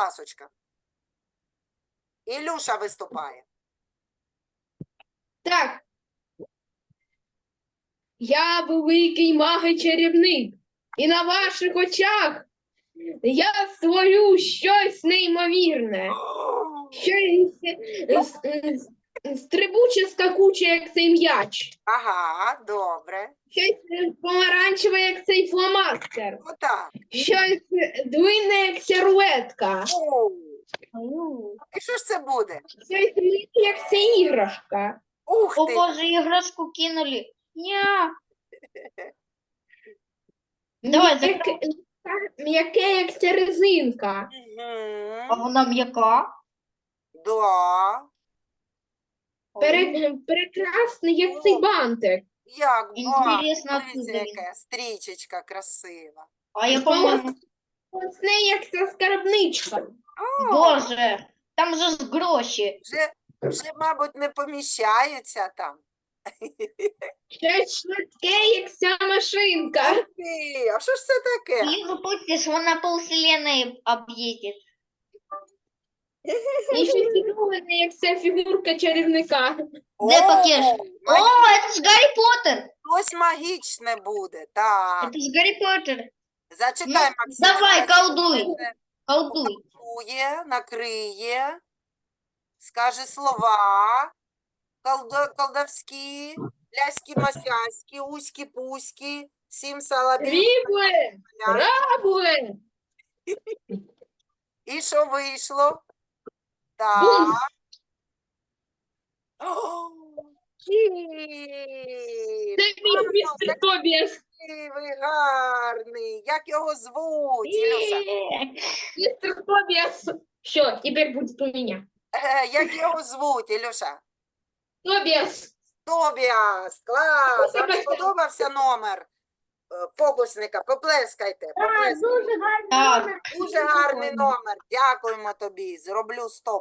ласочка. Ілюша виступає. Так. Я великий маг і чарівник, і на ваших очах я створю щось неймовірне, щось е, е, стрибуче скакуче, як цей м'яч, Ага, добре. щось е, помаранчеве, як цей фломастер, Отак. щось е, як ця руетка, І що ж це буде? щось миле, як ця іграшка. Ух О ти! боже, игрушку кинули. Ня. Давай, М'яке, м'яке, як ця резинка. А вона м'яка. Да. Пере, прекрасний, як цей бантик. Як Інтересно, ба, дивіться, откуда він? яка стрічечка красива. А я, по-моєму, Оце як ця скарбничка. О, боже, там же ж гроші. вже, вже, мабуть, не поміщаються там. Щось швидке, як ця машинка. Ти, а що ж це таке? І запустиш, вона полвселенної об'їздить. І щось фігурне, як ця фігурка чарівника. Де пакет? О, это ж Гаррі Поттер! Щось магічне буде, так. Это ж Гаррі Поттер. Зачекай, Ну, Максим. давай, колдуй. Колдуй. Накриє, накриє, скаже слова колдо- колдовські, ляські-масяські, уські-пуські, сім салабі. Рібле, рабле. І що вийшло? Так. О, Це мій містер Тобіас. який ви гарний! Як його звуть, Ілюша? Містер Тобіас. Що, тепер буде у мене. Е, Як його звуть, Ілюша? Тобіас. Тобіас, клас! Вам сподобався номер е, фокусника? Поплескайте, поплескайте. Так, Дуже гарний номер. Дякуємо тобі. Зроблю стоп.